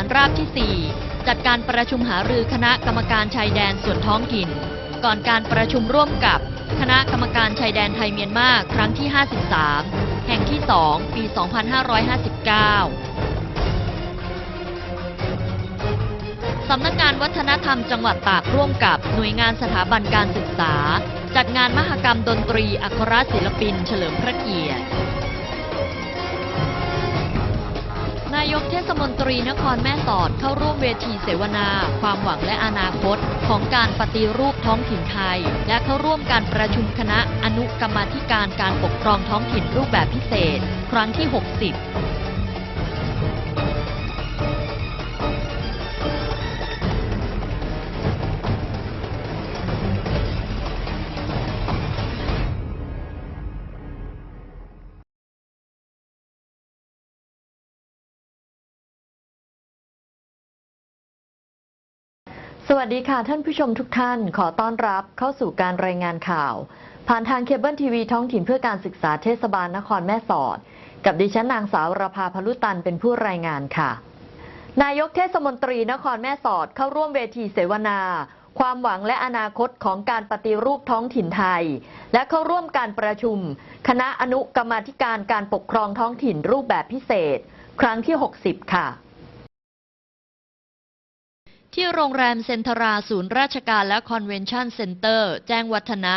านราบที่ 4 จัดการประชุมหารือคณะกรรมการชายแดนส่วนท้องถิ่น ก่อนการประชุมร่วมกับคณะกรรมการชายแดนไทยเมียนมาครั้งที่ 53 แห่งที่ 2 ปี 2559 สำนักงานวัฒนธรรมจังหวัดตากร่วมกับหน่วยงานสถาบันการศึกษา จัดงานมหกรรมดนตรีอัครศิลปิน เฉลิมพระเกียรติายกเทศมนตรีนครแม่สอดเข้าร่วมเวทีเสวนา ความหวังและอนาคต ของการปฏิรูปท้องถิ่นไทย และเข้าร่วมการประชุมคณะอนุกรรมาธิการการปกครองท้องถิ่นรูปแบบพิเศษ ครั้งที่ 60 สวัสดีค่ะท่านผู้ชมทุกท่าน ขอต้อนรับเข้าสู่การรายงานข่าว ผ่านทางเคเบิลทีวีท้องถิ่นเพื่อการศึกษาเทศบาลนครแม่สอด กับดิฉันนางสาวรภาพลุตันเป็นผู้รายงานค่ะ นายกเทศมนตรีนครแม่สอดเข้าร่วมเวทีเสวนา ความหวังและอนาคตของการปฏิรูปท้องถิ่นไทย และเข้าร่วมการประชุม คณะอนุกรรมาธิการการปกครองท้องถิ่นรูปแบบพิเศษ ครั้งที่ 60 ค่ะ ที่โรงแรมเซนทราศูนย์ราชการและคอนเวนชั่นเซ็นเตอร์ แจ้งวัฒนะ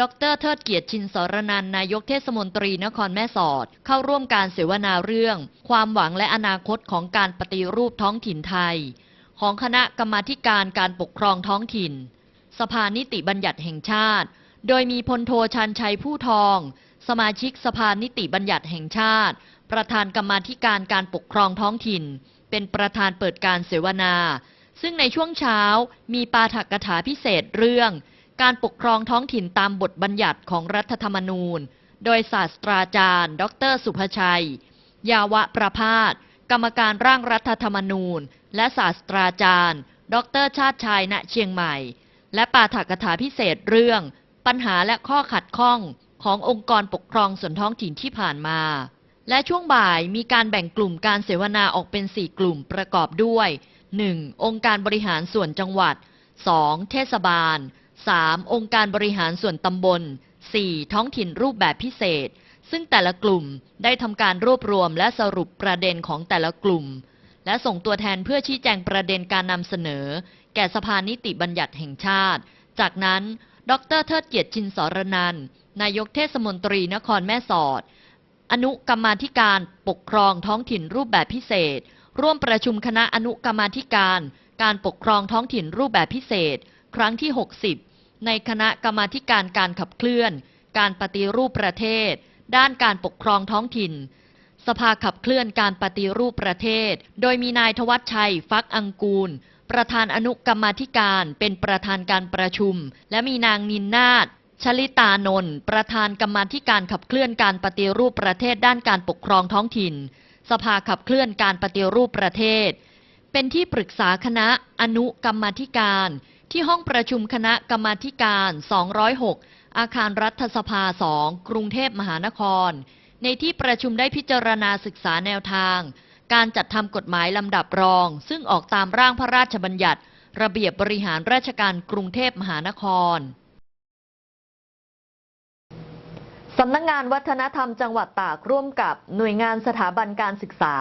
ดรเทิดเกียรติชินสรนันนายกเทศมนตรีนครแม่สอด เข้าร่วมการเสวนาเรื่อง ความหวังและอนาคตของการปฏิรูปท้องถิ่นไทย ของคณะกรรมาการการปกครองท้องถิ่น สภานิติบัญญัติแห่งชาติ โดยมีพลโทชันชัยผู้ทอง สมาชิกสภานิติบัญญัติแห่งชาติ ประธานกรรมาการการปกครองท้องถิ่น เป็นประธานเปิดการเสวนา ซึ่งในช่วงเช้ามีปาฐกถาพิเศษเรื่อง การปกครองท้องถิ่นตามบทบัญญัติของรัฐธรรมนูญ โดยศาสตราจารย์ ดร สุภชัย ยาวะประพาสกรรมการร่างรัฐธรรมนูญ และศาสตราจารย์ ดร ชาติชายณเชียงใหม่ และปาฐกถาพิเศษเรื่อง ปัญหาและข้อขัดข้องขององค์กรปกครองส่วนท้องถิ่นที่ผ่านมา และช่วงบ่ายมีการแบ่งกลุ่มการเสวนาออกเป็น 4 กลุ่มประกอบด้วย 1. องค์การบริหารส่วนจังหวัด 2. เทศบาล 3. องค์การบริหารส่วนตำบล 4. ท้องถิ่นรูปแบบพิเศษ ซึ่งแต่ละกลุ่มได้ทำการรวบรวมและสรุปประเด็นของแต่ละกลุ่ม และส่งตัวแทนเพื่อชี้แจงประเด็นการนำเสนอ แก่สภานิติบัญญัติแห่งชาติ จากนั้น ดรเทิดเกียรติชินสรนันนายกเทศมนตรีนครแม่สอด อนุกรรมาธิการปกครองท้องถิ่นรูปแบบพิเศษ ร่วมประชุมคณะอนุกรรมาธิการ การปกครองท้องถิ่นรูปแบบพิเศษ ครั้งที่ 60 ในคณะกรรมาธิการการขับเคลื่อน การปฏิรูปประเทศ ด้านการปกครองท้องถิ่น สภาขับเคลื่อนการปฏิรูปประเทศ โดยมีนายทวัชชัย ฟักอังกูล ประธานอนุกรรมาธิการเป็นประธานการประชุม และมีนางนินนาถชลิตานนท์ประธานกรรมาธิการขับเคลื่อนการปฏิรูปประเทศด้านการปกครองท้องถิ่น สภาขับเคลื่อนการปฏิรูปประเทศ เป็นที่ปรึกษาคณะอนุกรรมธิการ ที่ห้องประชุมคณะกรรมธิการ 206 อาคารรัฐสภา 2 กรุงเทพมหานคร ในที่ประชุมได้พิจารณาศึกษาแนวทาง การจัดทำกฎหมายลำดับรอง ซึ่งออกตามร่างพระราชบัญญัติ ระเบียบบริหารราชการกรุงเทพมหานครำนักงานวัฒนธรรมจังหวัดตากร่วมกับหน่วยงานสถาบันการศึกษา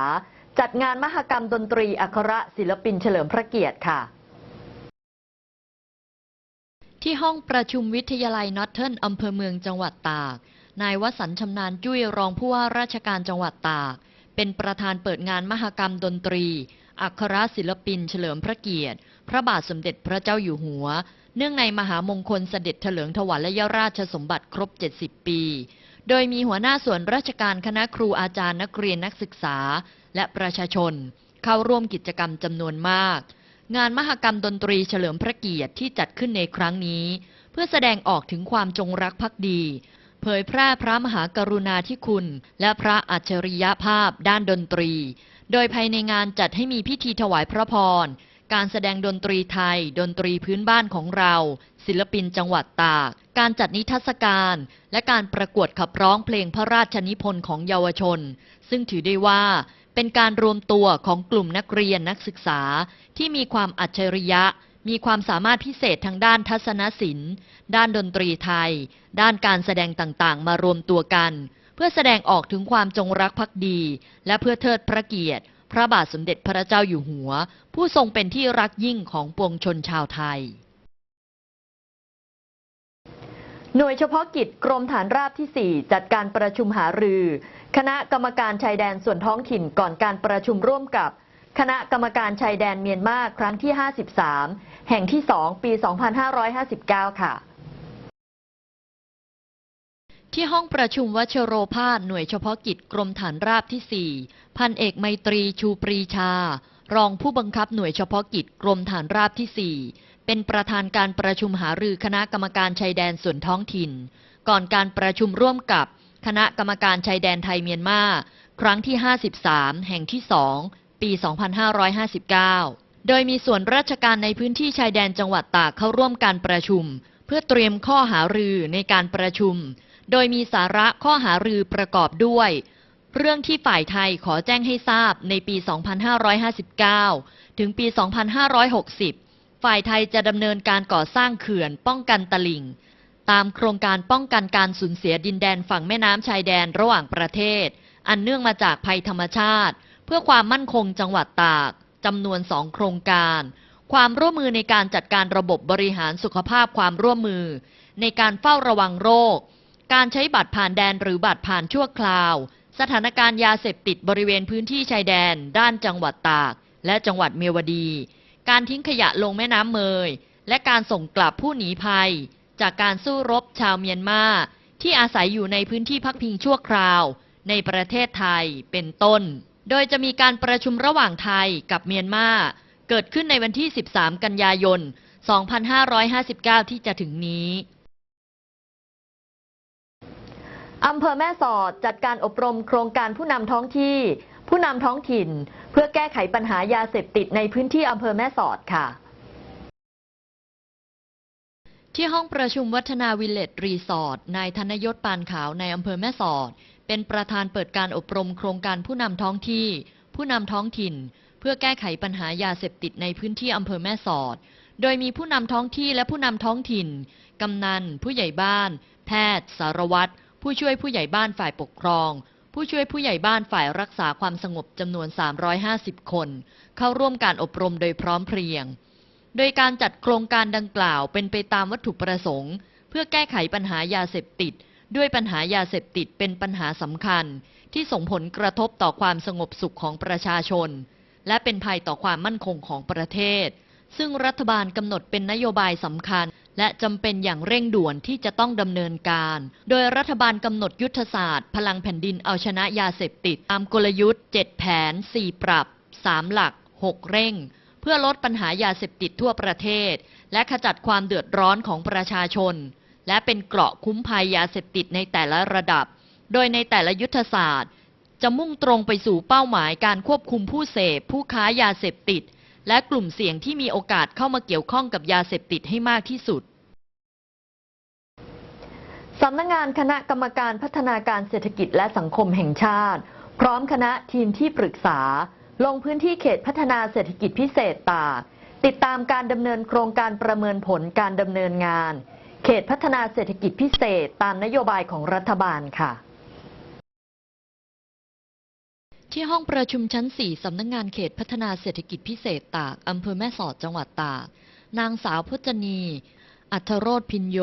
จัดงานมหกรรมดนตรีอัครศิลปินเฉลิมพระเกียรติค่ะ ที่ห้องประชุมวิทยาลัยนอตเทิร์นอำเภอเมืองจังหวัดตาก นายวสันชำนาญจุ้ยรองผู้ว่าราชการจังหวัดตาก เป็นประธานเปิดงานมหกรรมดนตรี อัครศิลปินเฉลิมพระเกียรติ พระบาทสมเด็จพระเจ้าอยู่หัว เนื่องในมหามงคลเสด็จเถลิงถวัลยราชสมบัติครบ 70 ปี โดยมีหัวหน้าส่วนราชการคณะครูอาจารย์นักเรียนนักศึกษา และประชาชน เข้าร่วมกิจกรรมจำนวนมาก งานมหกรรมดนตรีเฉลิมพระเกียรติที่จัดขึ้นในครั้งนี้ เพื่อแสดงออกถึงความจงรักภักดี เผยแพร่พระมหากรุณาธิคุณ และพระอัจฉริยภาพด้านดนตรี โดยภายในงานจัดให้มีพิธีถวายพระพร การแสดงดนตรีไทย ดนตรีพื้นบ้านของเรา ศิลปินจังหวัดตาก การจัดนิทรรศการ และการประกวดขับร้องเพลงพระราชนิพนธ์ของเยาวชน ซึ่งถือได้ว่าเป็นการรวมตัวของกลุ่มนักเรียนนักศึกษา ที่มีความอัจฉริยะ มีความสามารถพิเศษทางด้านทัศนศิลป์ ด้านดนตรีไทย ด้านการแสดงต่างๆ มารวมตัวกัน เพื่อแสดงออกถึงความจงรักภักดี และเพื่อเทิดพระเกียรติ ระบาทสมเด็จพระเจ้าอยู่หัว ผู้ทรงเป็นที่รักยิ่งของปวงชนชาวไทย หน่วยเฉพาะกิจกรมฐานราบที่ 4 จัดการประชุมหารือ คณะกรรมการชายแดนส่วนท้องถิ่นก่อนการประชุมร่วมกับ คณะกรรมการชายแดนเมียนมาครั้งที่ 53 แห่งที่ 2 ปี 2559 ค่ะ ที่ห้องประชุมวชโรภาสหน่วยเฉพาะกิจกรมฐานราบที่ 4 พันเอกไมตรีชูปรีชา รองผู้บังคับหน่วยเฉพาะกิจกรมฐานราบที่ 4 เป็นประธานการประชุมหารือคณะกรรมการชายแดนส่วนท้องถิ่น ก่อนการประชุมร่วมกับคณะกรรมการชายแดนไทยเมียนมาครั้งที่ 53 แห่งที่ 2 ปี 2559 โดยมีส่วนราชการในพื้นที่ชายแดนจังหวัดตากเข้าร่วมการประชุม เพื่อเตรียมข้อหารือในการประชุม โดยมีสาระข้อหารือประกอบด้วย เรื่องที่ฝ่ายไทยขอแจ้งให้ทราบในปี 2559 ถึงปี 2560 ฝ่ายไทยจะดำเนินการก่อสร้างเขื่อนป้องกันตลิ่ง ตามโครงการป้องกันการสูญเสียดินแดนฝั่งแม่น้ำชายแดนระหว่างประเทศ อันเนื่องมาจากภัยธรรมชาติ เพื่อความมั่นคงจังหวัดตากจำนวนสองโครงการความร่วมมือในการจัดการระบบบริหารสุขภาพความร่วมมือ ในการเฝ้าระวังโรค การใช้บัตรผ่านแดนหรือบัตรผ่านชั่วคราว สถานการณ์ยาเสพติดบริเวณพื้นที่ชายแดน ด้านจังหวัดตาก และจังหวัดเมียวดี การทิ้งขยะลงแม่น้ำเมย และการส่งกลับผู้หนีภัย จากการสู้รบชาวเมียนมาที่อาศัยอยู่ในพื้นที่พักพิงชั่วคราว ในประเทศไทยเป็นต้น โดยจะมีการประชุมระหว่างไทยกับเมียนมาเกิดขึ้นในวันที่ 13 กันยายน 2559 ที่จะถึงนี้ อำเภอแม่สอดจัดการอบรมโครงการผู้นำท้องที่ ผู้นำท้องถิ่น เพื่อแก้ไขปัญหายาเสพติดในพื้นที่อำเภอแม่สอดค่ะที่ห้องประชุมวัฒนาวิลเลจรีสอร์ท นายธนยศปานขาวในอำเภอแม่สอด เป็นประธานเปิดการอบรมโครงการผู้นำท้องที่ ผู้นำท้องถิ่น เพื่อแก้ไขปัญหายาเสพติดในพื้นที่อำเภอแม่สอด โดยมีผู้นำท้องที่และผู้นำท้องถิ่น กำนัน ผู้ใหญ่บ้าน แพทย์ สารวัตร ผู้ช่วยผู้ใหญ่บ้านฝ่ายปกครอง ผู้ช่วยผู้ใหญ่บ้านฝ่ายรักษาความสงบจำนวน 350 คน เข้าร่วมการอบรมโดยพร้อมเพรียง โดยการจัดโครงการดังกล่าวเป็นไปตามวัตถุประสงค์ เพื่อแก้ไขปัญหายาเสพติด ด้วยปัญหายาเสพติดเป็นปัญหาสำคัญ ที่ส่งผลกระทบต่อความสงบสุขของประชาชน และเป็นภัยต่อความมั่นคงของประเทศ ซึ่งรัฐบาลกำหนดเป็นนโยบายสำคัญ และจำเป็นอย่างเร่งด่วนที่จะต้องดำเนินการ โดยรัฐบาลกำหนดยุทธศาสตร์ พลังแผ่นดินเอาชนะยาเสพติด ตามกลยุทธ์ 7 แผน 4 ปรับ 3 หลัก 6 เร่ง เพื่อลดปัญหายาเสพติดทั่วประเทศ และขจัดความเดือดร้อนของประชาชน และเป็นเกราะคุ้มภัยยาเสพติดในแต่ละระดับ โดยในแต่ละยุทธศาสตร์ จะมุ่งตรงไปสู่เป้าหมายการควบคุมผู้เสพ ผู้ค้ายาเสพติด และกลุ่มเสี่ยงที่มีโอกาสเข้ามาเกี่ยวข้องกับยาเสพติดให้มากที่สุดสำนักงานคณะกรรมการพัฒนาการเศรษฐกิจและสังคมแห่งชาติ พร้อมคณะทีมที่ปรึกษา ลงพื้นที่เขตพัฒนาเศรษฐกิจพิเศษตาก ติดตามการดำเนินโครงการประเมินผลการดำเนินงาน เขตพัฒนาเศรษฐกิจพิเศษตามนโยบายของรัฐบาลค่ะ ที่ห้องประชุมชั้น 4 สำนักงงานเขตพัฒนาเศรษฐกิจพิเศษตาก อำเภอแม่สอดจังหวัดตาก นางสาวพจนี อัทโรธพินโย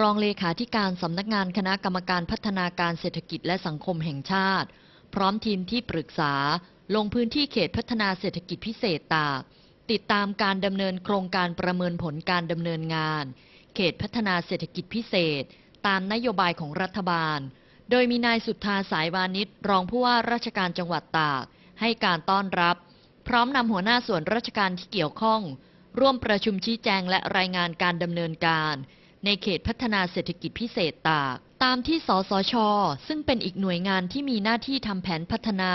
รองเลขาธิการสำนักงานคณะกรรมการพัฒนาการเศรษฐกิจและสังคมแห่งชาติ พร้อมทีมที่ปรึกษา ลงพื้นที่เขตพัฒนาเศรษฐกิจพิเศษตาก ติดตามการดำเนินโครงการประเมินผลการดำเนินงาน เขตพัฒนาเศรษฐกิจพิเศษ ตามนโยบายของรัฐบาล โดยมีนายสุทธาสายวานิชรองผู้ว่าราชการจังหวัดตาก ให้การต้อนรับ พร้อมนำหัวหน้าส่วนราชการที่เกี่ยวข้อง ร่วมประชุมชี้แจงและรายงานการดำเนินการ ในเขตพัฒนาเศรษฐกิจพิเศษตาก ตามที่สสช ซึ่งเป็นอีกหน่วยงานที่มีหน้าที่ทำแผนพัฒนา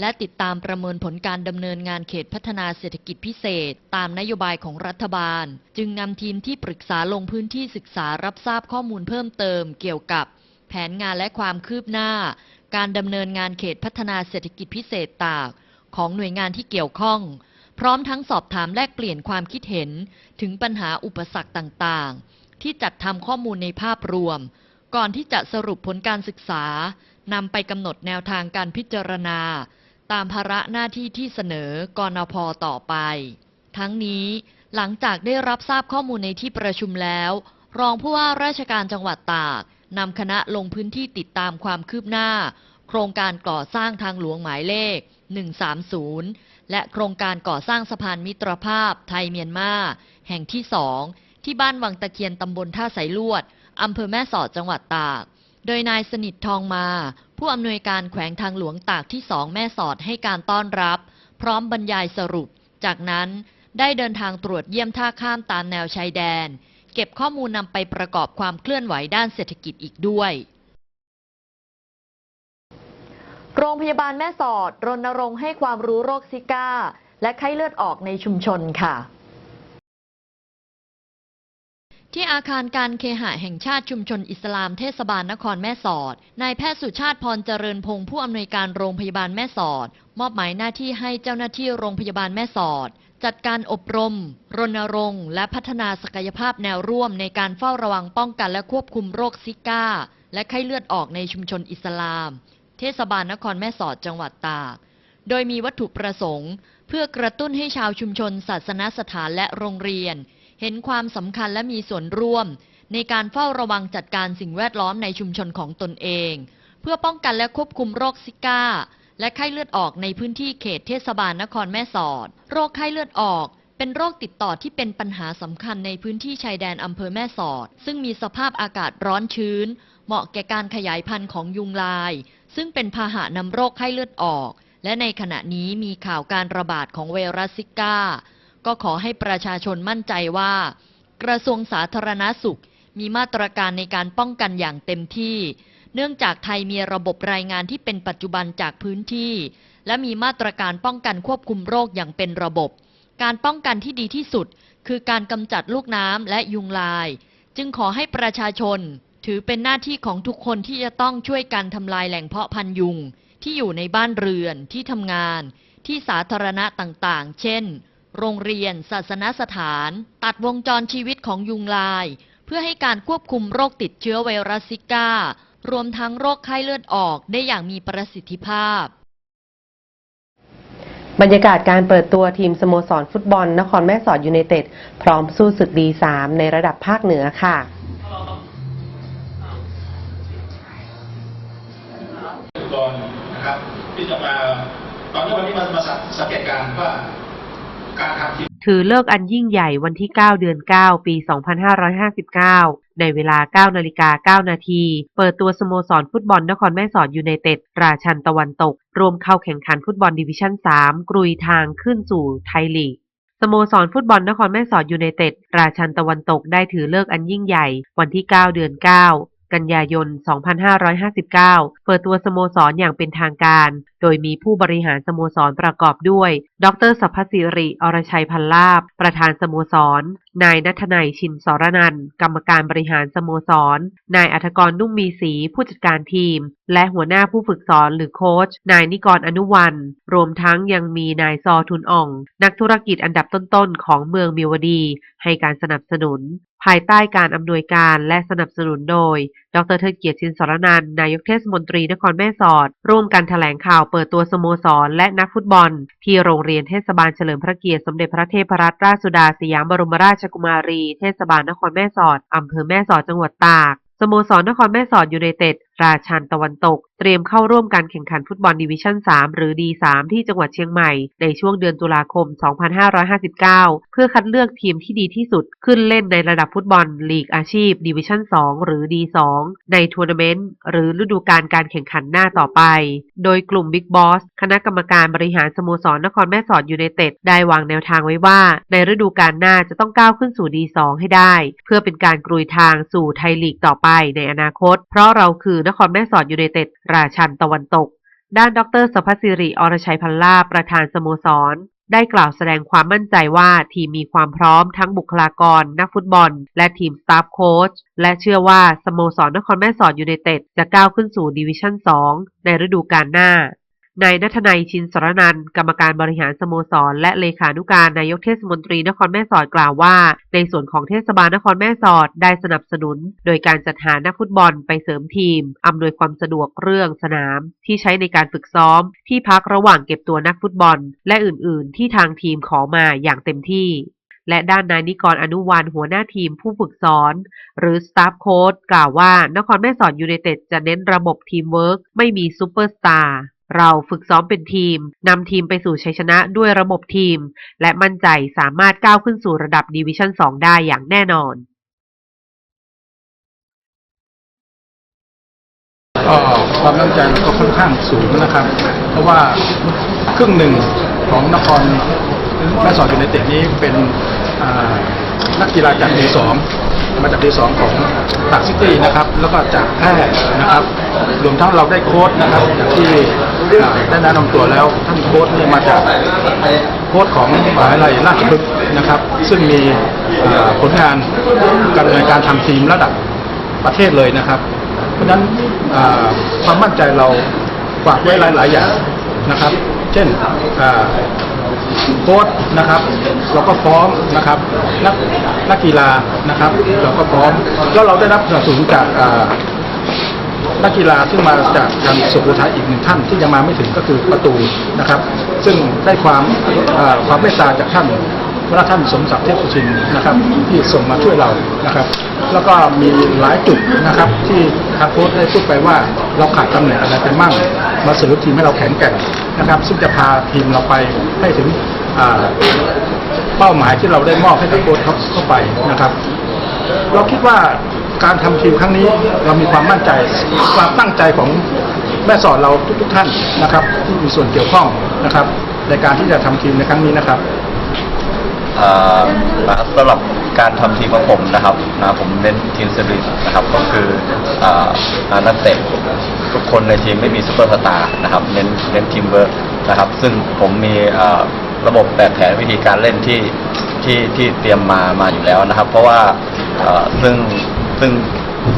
และติดตามประเมินผลการดำเนินงานเขตพัฒนาเศรษฐกิจพิเศษ ตามนโยบายของรัฐบาล จึงนำทีมที่ปรึกษาลงพื้นที่ศึกษารับทราบข้อมูลเพิ่มเติมเกี่ยวกับ แผนงานและความคืบหน้า การดำเนินงานเขตพัฒนาเศรษฐกิจพิเศษตาก ของหน่วยงานที่เกี่ยวข้อง พร้อมทั้งสอบถามแลกเปลี่ยนความคิดเห็นถึงปัญหาอุปสรรคต่างๆ ที่จัดทำข้อมูลในภาพรวม ก่อนที่จะสรุปผลการศึกษานำไปกำหนดแนวทางการพิจารณา ตามภาระหน้าที่ที่เสนอกอนพต่อไป ทั้งนี้หลังจากได้รับทราบข้อมูลในที่ประชุมแล้ว รองผู้ว่าราชการจังหวัดตาก นำคณะลงพื้นที่ติดตามความคืบหน้า โครงการก่อสร้างทางหลวงหมายเลข 130 และโครงการก่อสร้างสะพานมิตรภาพไทยเมียนมาแห่งที่สองที่บ้านวังตะเคียนตำบลท่าสายลวดอำเภอแม่สอดจังหวัดตาก โดยนายสนิททองมา ผู้อำนวยการแขวงทางหลวงตากที่สองแม่สอดให้การต้อนรับ พร้อมบรรยายสรุป จากนั้นได้เดินทางตรวจเยี่ยมท่าข้ามตามแนวชายแดน เก็บข้อมูลนำไปประกอบความเคลื่อนไหวด้านเศรษฐกิจอีกด้วย โรงพยาบาลแม่สอด รณรงค์ให้ความรู้โรคซิก้า และไข้เลือดออกในชุมชนค่ะที่อาคารการเคหะแห่งชาติชุมชนอิสลามเทศบาลนครแม่สอด นายแพทย์สุชาติพรเจริญพงศ์ผู้อำนวยการโรงพยาบาลแม่สอด มอบหมายหน้าที่ให้เจ้าหน้าที่โรงพยาบาลแม่สอด จัดการอบรม รณรงค์ และพัฒนาศักยภาพแนวร่วมในการเฝ้าระวังป้องกันและควบคุมโรคซิก้า และไข้เลือดออกในชุมชนอิสลาม เทศบาลนครแม่สอดจังหวัดตาก โดยมีวัตถุประสงค์ เพื่อกระตุ้นให้ชาวชุมชน ศาสนสถานและโรงเรียน เห็นความสำคัญและมีส่วนร่วม ในการเฝ้าระวังจัดการสิ่งแวดล้อมในชุมชนของตนเอง เพื่อป้องกันและควบคุมโรคซิก้า และไข้เลือดออกในพื้นที่เขตเทศบาลนครแม่สอด โรคไข้เลือดออก เป็นโรคติดต่อที่เป็นปัญหาสำคัญในพื้นที่ชายแดนอำเภอแม่สอด ซึ่งมีสภาพอากาศร้อนชื้น เหมาะแก่การขยายพันธุ์ของยุงลาย ซึ่งเป็นพาหะนำโรคไข้เลือดออก และในขณะนี้มีข่าวการระบาดของไวรัสซิก้า ก็ขอให้ประชาชนมั่นใจว่า กระทรวงสาธารณาสุขมีมาตรการในการป้องกันอย่างเต็มที่ เนื่องจากไทยมีระบบรายงานที่เป็นปัจจุบันจากพื้นที่ และมีมาตรการป้องกันควบคุมโรคอย่างเป็นระบบ การป้องกันที่ดีที่สุด คือการกำจัดลูกน้ำและยุงลาย จึงขอให้ประชาชน ถือเป็นหน้าที่ของทุกคนที่จะต้องช่วยกันทำลายแหล่งเพาะพันยุง ที่อยู่ในบ้านเรือนที่ทำงาน ที่สาธารณะต่างๆ เช่น โรงเรียน ศาสนสถาน ตัดวงจรชีวิตของยุงลาย เพื่อให้การควบคุมโรคติดเชื้อไวรัสซิก้า รวมทั้งโรคไข้เลือดออกได้อย่างมีประสิทธิภาพ บรรยากาศการเปิดตัวทีมสโมสรฟุตบอล นครแม่สอดยูไนเต็ดพร้อมสู้ศึกดีสามในระดับภาคเหนือค่ะก่อนนะครับที่จะมาตอนนี้วันนี้มามาสังสังเกตการณ์ว่าการทำทีม ถือเลิกอันยิ่งใหญ่วันที่ 9 เดือน 9 ปี 2559 ในเวลา 9 นาฬิกา 9 นาที เปิดตัวสโมสรฟุตบอลนครแม่สอดยูไนเต็ด ราชันตะวันตก รวมเข้าแข่งขันฟุตบอลดิวิชั่น 3 กรุยทางขึ้นสู่ไทยลีกสโมสรฟุตบอลนครแม่สอดยูไนเต็ด ราชันตะวันตกได้ถือเลิกอันยิ่งใหญ่ วันที่ 9 เดือน 9กันยายน 2559 เปิดตัวสโมสรอย่างเป็นทางการ โดยมีผู้บริหารสโมสรประกอบด้วย ดรสัพพสิริ อรชัยพันลาบ ประธานสโมสร นายนัทนัยชินสรนันท์กรรมการบริหารสโมสร นายอัธกรนุ่มมีศรีผู้จัดการทีม และหัวหน้าผู้ฝึกสอนหรือโค้ช นายนิกรอนุวัน รวมทั้งยังมีนายซอทุนอ่อง นักธุรกิจอันดับต้นๆ ของเมืองมิวดี ให้การสนับสนุน ภายใต้การอำนวยการและสนับสนุนโดย ดรเทิดเกียรติชินสรนันนายกเทศมนตรีนครแม่สอด ร่วมกันแถลงข่าวเปิดตัวสโมสร และนักฟุตบอล ที่โรงเรียนเทศบาลเฉลิมพระเกียรติสมเด็จพระเทพรัตนราชสุดาสยามบรมราชกุมารี เทศบาลนครแม่สอดอำเภอแม่สอดจังหวัดตากสโมสรนครแม่สอดยูไนเต็ด ราชันตะวันตก เตรียมเข้าร่วมการแข่งขันฟุตบอลดิวิชั่น 3 หรือ D3 ที่จังหวัดเชียงใหม่ ในช่วงเดือนตุลาคม 2559 เพื่อคัดเลือกทีมที่ดีที่สุด ขึ้นเล่นในระดับฟุตบอลลีกอาชีพดิวิชั่น 2 หรือ D2 ในทัวร์นาเมนต์หรือฤดูกาลการแข่งขันหน้าต่อไป โดยกลุ่มบิ๊กบอสคณะกรรมการบริหารสโมสรนครแม่สอดยูไนเต็ดได้วางแนวทางไว้ว่า ในฤดูกาลหน้าจะต้องก้าวขึ้นสู่ D2 ให้ได้ เพื่อเป็นการกรุยทางสู่ไทยลีกต่อไปในอนาคต เพราะเราคือนครแม่สอดยูเนเต็ด ราชันตะวันตก ด้านดรสภศิริอรชัยพันลาประธานสโมสร ได้กล่าวแสดงความมั่นใจว่าทีมมีความพร้อมทั้งบุคลากร นักฟุตบอล และทีมสตาฟโค้ชและเชื่อว่าสโมสรนครแม่สอดยูเนเต็ดจะก้าวขึ้นสู่ดิวิชั่น 2 ในฤดูกาลหน้า นายนัทนัยชินสรนันกรรมการบริหารสโมสร และเลขานุการนายกเทศมนตรีนครแม่สอดกล่าวว่า ในส่วนของเทศบาลนครแม่สอดได้สนับสนุน โดยการจัดหานักฟุตบอลไปเสริมทีม อำนวยความสะดวกเรื่องสนาม ที่ใช้ในการฝึกซ้อม ที่พักระหว่างเก็บตัวนักฟุตบอล และอื่น ๆ ที่ทางทีมขอมาอย่างเต็มที่และด้านนายนิกรอนุวันหัวหน้าทีมผู้ฝึกสอน หรือสตาฟโค้ชกล่าวว่านครแม่สอดยูไนเต็ดจะเน้นระบบทีมเวิร์กไม่มีซูเปอร์สตาร์ เราฝึกซ้อมเป็นทีม นำทีมไปสู่ชัยชนะด้วยระบบทีม และมั่นใจสามารถก้าวขึ้นสู่ระดับดิวิชั่น 2 ได้อย่างแน่นอนก็ความมั่นใจก็ค่อนข้างสูงนะครับ เพราะว่าครึ่งหนึ่งของนครแม่สอดยูไนเต็ดนี้เป็นอ่า นักกีฬาจากดีสองมาจากดีสองของตากซิตี้นะครับ แล้วก็จากแพร่นะครับ รวมทั้งเราได้โค้ดนะครับอย่างที่ได้แนะนำตัวแล้วท่านโค้ดเนี่ยมาจากโค้ดของมหาวิทยาลัยราชพฤกษ์นะครับ ซึ่งมีผลงานการดำเนินการทำทีมระดับประเทศเลยนะครับ เพราะฉะนั้นความมั่นใจเราฝากไว้หลาย ๆ อย่างนะครับ เช่น โค้ชนะครับ เราก็พร้อมนะครับ นักนักกีฬานะครับ เราก็พร้อมแล้วเราได้รับสนับสนุนจากนักกีฬาซึ่งมาจากทางสุโขทัยอีกหนึ่งท่านที่ยังมาไม่ถึงก็คือประตูนะครับ ซึ่งได้ความความเมตตาจากท่าน พระท่านสมศักดิ์เทพสุชินนะครับที่ส่งมาช่วยเรานะครับ แล้วก็มีหลายจุดนะครับ ที่ทางโค้ชได้พูดไปว่าเราขาดตำแหน่งอะไรไปมั่ง มาเสริมทีมให้เราแข็งแกร่งนะครับ ซึ่งจะพาทีมเราไปให้ถึงเป้าหมายที่เราได้มอบให้กับโค้ชเขาเข้าไปนะครับ เราคิดว่าการทำทีมครั้งนี้เรามีความมั่นใจความตั้งใจของแม่สอนเราทุกๆท่านนะครับ ที่มีส่วนเกี่ยวข้องนะครับ ในการที่จะทำทีมในครั้งนี้นะครับ นะสำหรับการทำทีมของผมนะครับนะผมเน้นทีมสปิริตนะครับก็คืออนักเตะทุกคนในทีมไม่มีซูเปอร์สตาร์นะครับเน้นเน้นทีมเวิร์กนะครับ ซึ่งผมมีระบบแบบแผนวิธีการเล่นที่ที่ที่เตรียมมามาอยู่แล้วนะครับ เพราะว่าซึ่งซึ่ง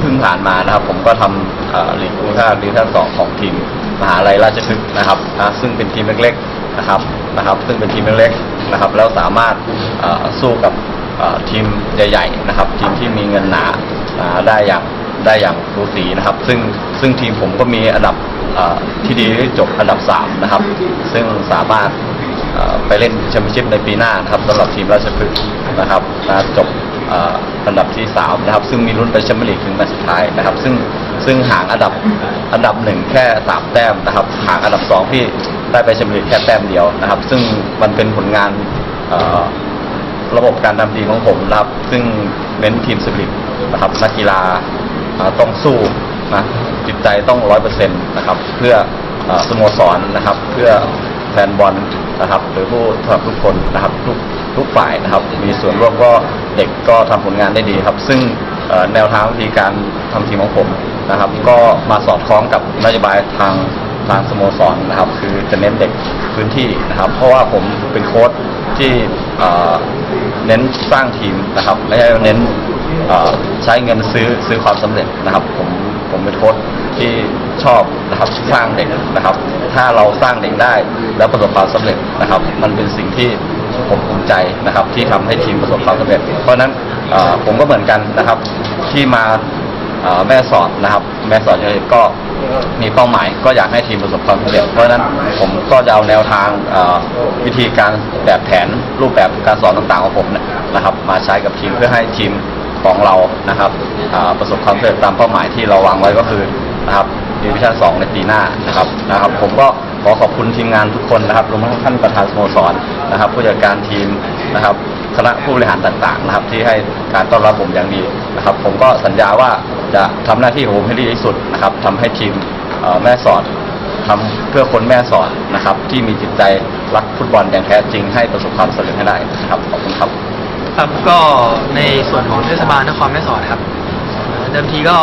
เพิ่งผ่านมานะครับ ผมก็ทำลีกคูท่าลีกท่าสองของทีม มหาลัยราชพฤกษ์นะครับนะซึ่งเป็นทีมเล็กๆนะครับนะครับซึ่งเป็นทีมเล็กๆนะครับแล้วสามารถสู้กับทีมใหญ่ ๆ นะครับ ทีมที่มีเงินหนาาได้อย่างได้อย่างสูสีนะครับ ซึ่งซึ่งทีมผมก็มีอันดับที่ดีจบอันดับสามนะครับ ซึ่งสามารถไปเล่นแชมเปี้ยนชิพในปีหน้านะครับสำหรับทีมราชพฤกษ์นะครับนะจบอันดับที่สามนะครับ ซึ่งมีลุ้นไปแชมเปี้ยนลีกถึงแมตช์สุดท้ายนะครับ ซึ่ง ซึ่งห่างอันดับอันดับหนึ่งแค่สามแต้มนะครับห่างอันดับสองที่ได้ไปแชมเปี้ยนแค่แต้มเดียวนะครับ ซึ่งมันเป็นผลงานระบบการทำทีมของผมนะครับ ซึ่งเน้นทีมสปิริตนะครับนักกีฬาต้องสู้นะจิตใจต้องร้อยเปอร์เซ็นต์นะครับเพื่ออสโมสรนะครับ เพื่อแฟนบอลนะครับหรือผู้สนับทุกคนนะครับทุกทุกฝ่ายนะครับ มีส่วนร่วมก็เด็กก็ทำผลงานได้ดีครับ ซึ่งแนวทางวิธีการทำทีมของผม นะครับ ก็มาสอดคล้องกับนโยบายทางทางสโมสรนะครับ คือจะเน้นเด็กพื้นที่นะครับ เพราะว่าผมเป็นโค้ชที่เน้นสร้างทีมนะครับไม่ใช่เน้นใช้เงินซื้อซื้อความสำเร็จนะครับ ผมผมเป็นโค้ชที่ชอบนะครับสร้างเด็กนะครับ ถ้าเราสร้างเด็กได้แล้วประสบความสำเร็จนะครับ มันเป็นสิ่งที่ผมภูมิใจนะครับ ที่ทำให้ทีมประสบความสำเร็จ เพราะฉะนั้นผมก็เหมือนกันนะครับ ที่มา แม่สอดนะครับ แม่สอดเก็มีเป้าหมายก็อยากให้ทีมประสบความสำเร็จ เพราะฉะนั้นผมก็จะเอาแนวทางวิธีการแบบแผนรูปแบบการสอนต่างๆของผมนะครับ มาใช้กับทีมเพื่อให้ทีมของเรานะครับประสบความสำเร็จตามเป้าหมายที่เราวางไว้ก็คือนะครับดิวิชั่น2ในปีหน้านะครับนะครับ ผมก็ขอขอบคุณทีมงานทุกคนนะครับรวมทั้งท่านประธานสโมสรนะครับ ผู้จัดการทีมนะครับ คณะผู้บริหารต่างๆนะครับ ที่ให้การต้อนรับผมอย่างดีนะครับ ผมก็สัญญาว่าจะทำหน้าที่ของผมให้ดีที่สุดนะครับทำให้ทีมแม่สอดทำเพื่อคนแม่สอดนะครับ ที่มีจิตใจรักฟุตบอลอย่างแท้จริงให้ประสบความสำเร็จให้ได้นะครับขอบคุณครับ ครับก็ในส่วนของเทศบาลนครแม่สอดครับเอ่อเดิมทีก็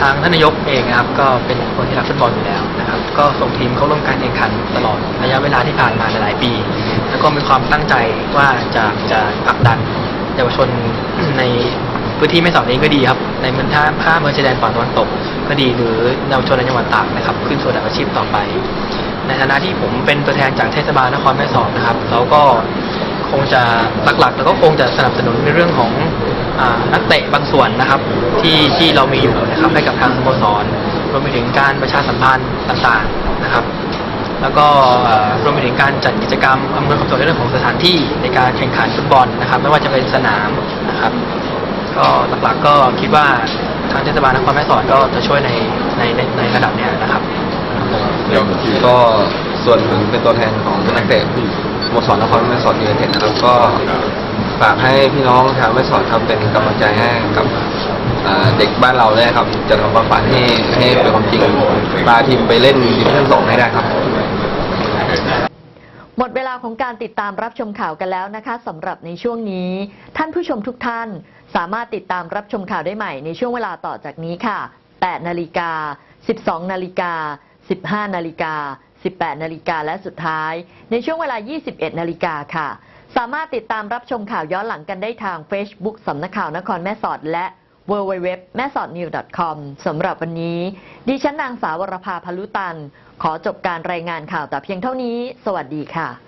ทางท่านนายกเองนะครับก็เป็นคนที่รักฟุตบอลอยู่แล้วนะครับก็ส่งทีมเข้าร่วมการแข่งขันตลอดระยะเวลาที่ผ่านมาหลายปี แล้วก็มีความตั้งใจว่าจะจะผลักดันเยาวชนในพื้นที่แม่สอดเองก็ดีครับในเมืองท่าข้ามเมืองชายแดนฝั่งตะวันตก ก็ดีหรือเยาวชนในจังหวัดตากนะครับ ขึ้นสู่ระดับอาชีพต่อไป ในฐานะที่ผมเป็นตัวแทนจากเทศบาลนครแม่สอดนะครับเราก็คงจะหลักๆแล้วก็คงจะสนับสนุนในเรื่องของ นักเตะบางส่วนนะครับที่ที่เรามีอยู่นะครับให้กับทางสโมสรรวมไปถึงการประชาสัมพันธ์ต่างๆนะครับ แล้วก็รวมไปถึงการจัดกิจกรรมอำนวยความสะดวกในเรื่องของสถานที่ในการแข่งขันฟุตบอลนะครับ ไม่ว่าจะเป็นสนามนะครับ ก็หลักๆก็คิดว่าทางเทศบาลนครแม่สอดก็จะช่วยในในในในระดับเนี้ยนะครับเดี๋ยวก็ส่วนผมเป็นตัวแทนของนักเตะสโมสรนครแม่สอดยูไนเต็ดนะครับก็ ฝากให้พี่น้องชาวแม่สอดครับเป็นกำลังใจให้กับเด็กบ้านเราด้วยครับ จะทำความฝันให้ให้เป็นความจริงพาทีมไปเล่นดิวิชั่นสองให้ได้ครับ หมดเวลาของการติดตามรับชมข่าวกันแล้วนะคะสำหรับในช่วงนี้ ท่านผู้ชมทุกท่าน สามารถติดตามรับชมข่าวได้ใหม่ในช่วงเวลาต่อจากนี้ค่ะ 8 นาฬิกา 12 นาฬิกา 15 นาฬิกา 18 นาฬิกาและสุดท้าย ในช่วงเวลา 21 นาฬิกาค่ะ สามารถติดตามรับชมข่าวย้อนหลังกันได้ทาง Facebook สำนักข่าวนครแม่สอดและ w w w แม่สอด news com สำหรับวันนี้ ดิฉันนางสาววรภาพลุตัน ขอจบการรายงานข่าวแต่เพียงเท่านี้ สวัสดีค่ะ